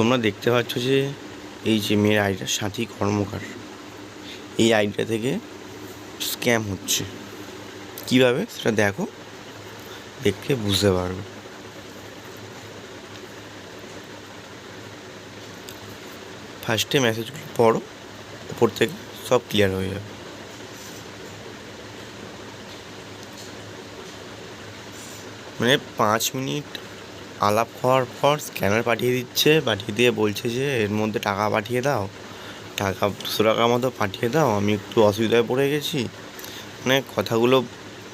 তোমরা দেখতে পাচ্ছ যে এই যে মেয়ের আইডিটা সাথী কর্মকার। এই আইডিটা থেকে স্ক্যাম হচ্ছে। কীভাবে? সেটা দেখো। দেখলে বুঝতে পারবে। ফার্স্টে মেসেজগুলো পড়ো। উপর থেকে সব ক্লিয়ার হয়ে যাবে। মানে পাঁচ মিনিট আলাপ হওয়ার পর স্ক্যানার পাঠিয়ে দিচ্ছে, পাঠিয়ে দিয়ে বলছে যে, এর মধ্যে টাকা পাঠিয়ে দাও। টাকা দুশো টাকার মতো পাঠিয়ে দাও। আমি একটু অসুবিধায় পড়ে গেছি। মানে কথাগুলো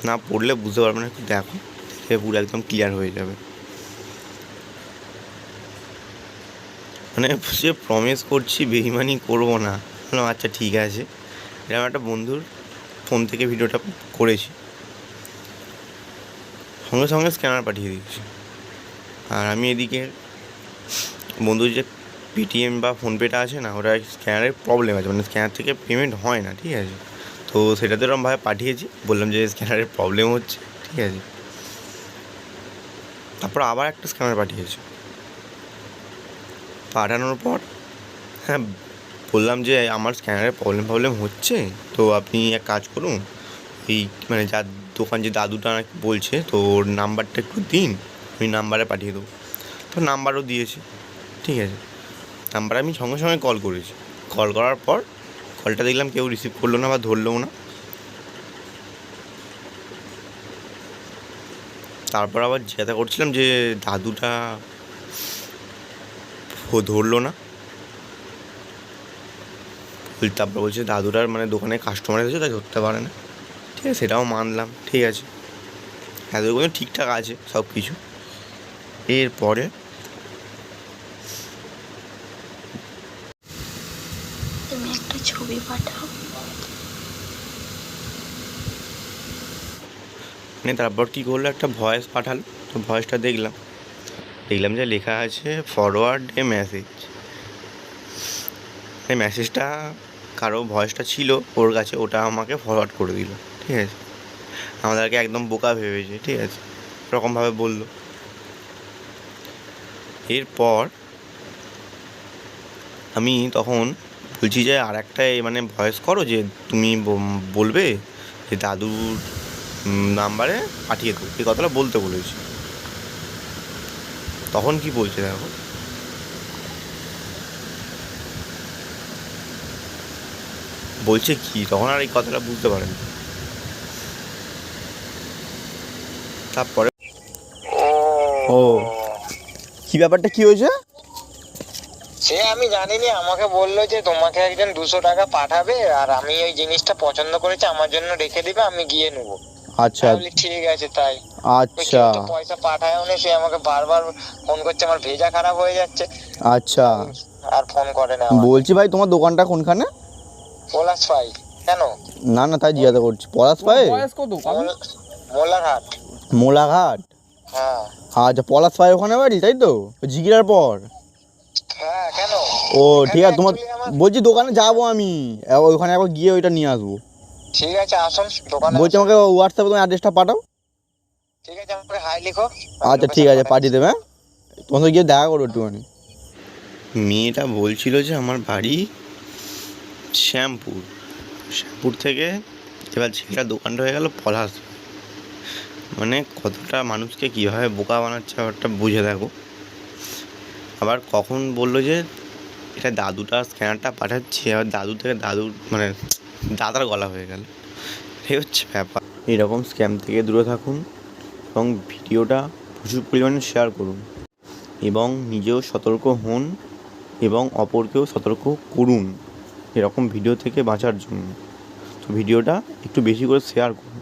না পড়লে বুঝতে পারবে না একটু দেখো সে পুরো একদম ক্লিয়ার হয়ে যাবে। মানে সে প্রমিস করছি, বেইমানি করব না। আচ্ছা ঠিক আছে। এরকম একটা বন্ধুর ফোন থেকে ভিডিওটা করেছি। সঙ্গে সঙ্গে স্ক্যানার পাঠিয়ে দিচ্ছি আর আমি এদিকে বন্ধুর যে পেটিএম বা ফোনপেটা আছে না ওটা স্ক্যানারের প্রবলেম আছে। মানে স্ক্যানার থেকে পেমেন্ট হয় না, ঠিক আছে? তো সেটাতে ওরকমভাবে পাঠিয়েছি, বললাম যে স্ক্যানারের প্রবলেম হচ্ছে, ঠিক আছে? তারপর আবার একটা স্ক্যানার পাঠিয়েছি। পাঠানোর পর হ্যাঁ বললাম যে আমার স্ক্যানারে প্রবলেম প্রবলেম হচ্ছে, তো আপনি এক কাজ করুন, এই মানে যার দোকান যে দাদুটা বলছে, তো ওর নাম্বারটা একটু দিন। আমি নাম্বারে পাঠিয়ে দেবো। তো নাম্বারও দিয়েছি, ঠিক আছে। নাম্বারে আমি সঙ্গে সঙ্গে কল করেছি। কল করার পর কলটা দেখলাম কেউ রিসিভ করল না বা ধরলোও না। তারপর আবার জিজ্ঞাসা করছিলাম যে, দাদুটা ধরলো না? তারপর বলছে দাদুটার মানে দোকানে কাস্টমার এসেছে, তাই ধরতে পারে না। ঠিক আছে, সেটাও মানলাম, ঠিক আছে। এতগুলো ঠিকঠাক আছে সব কিছু এরপরে তুমি একটা ছবি পাঠাও। মানে তারপর কী করল? একটা ভয়েস পাঠালো। তো ভয়েসটা দেখলাম। দেখলাম যে লেখা আছে ফরওয়ার্ড এ মেসেজ এই মেসেজটা কারও ভয়েসটা ছিল ওর কাছে ওটা আমাকে ফরওয়ার্ড করে দিল। ঠিক আছে? আমাদেরকে একদম বোকা ভেবেছে ঠিক আছে? এরকমভাবে বলল। এরপর আমি তখন বলছি যে আর একটা মানে ভয়েস করো যে তুমি বলবে যে দাদুর নাম্বারে পাঠিয়ে দেবো। এই কথাটা বলতে বলেছি। তখন কি বলছে দেখো? বলছে কি? তখন আর এই কথাটা বুঝতে পারেন। তারপরে ও। কি ব্যাপারটা কি হয়েছে? সে আমি জানিনি আমাকে বলল যে তোমাকে একজন দুশো টাকা পাঠাবে আর আমি ওই জিনিসটা পছন্দ করেছি আমার জন্য রেখে দিবে আমি গিয়ে নেব। আচ্ছা। ঠিক আছে তাই। আচ্ছা। পয়সা পাঠায়ও নি সে আমাকে বারবার ফোন করছে আমার ভেজা খারাপ হয়ে যাচ্ছে। আচ্ছা। আর ফোন করে না বলছি ভাই তোমার দোকানটা কোনখানে? পলাশ পাই। কেন? না না তাই জিজ্ঞাসা করছি। পলাশ পায়ে বয়স কত? মোল- মোল্লারহাট। মোলাঘাট হ্যাঁ। আচ্ছা পলাশ পায়ে ওখানে বাড়ি তাই তো? জিগিরার পর। হ্যাঁ কেন? ও ঠিক আছে তোমার বলছি দোকানে যাব আমি। ওইখানে একবার গিয়ে ওইটা নিয়ে আসব। ঠিক আছে আসুন দোকানে বলছি। আমাকে হোয়াটসঅ্যাপে তোমার অ্যাড্রেসটা পাঠাও। ঠিক আছে আমাকে হাই লিখো আচ্ছা ঠিক আছে পাঠিয়ে দেবে হ্যাঁ? তোমার গিয়ে দেখা করো একটুখানি। মেয়েটা বলছিল যে আমার বাড়ি শ্যামপুর। শ্যামপুর থেকে এবার ছেলেটার দোকানটা হয়ে গেল পলাশ। মানে কতটা মানুষকে কীভাবে বোকা বানাচ্ছে ব্যাপারটা বুঝে দেখো। আবার কখন বলল যে, এটা দাদুটা স্ক্যানারটা পাঠাচ্ছি, আবার দাদু থেকে দাদুর মানে দাদার গলা হয়ে গেল। এই হচ্ছে ব্যাপার। এরকম স্ক্যাম থেকে দূরে থাকুন এবং ভিডিওটা প্রচুর পরিমাণে শেয়ার করুন এবং নিজেও সতর্ক হন এবং অপরকেও সতর্ক করুন। এরকম ভিডিও থেকে বাঁচার জন্য। তো ভিডিওটা একটু বেশি করে শেয়ার করুন।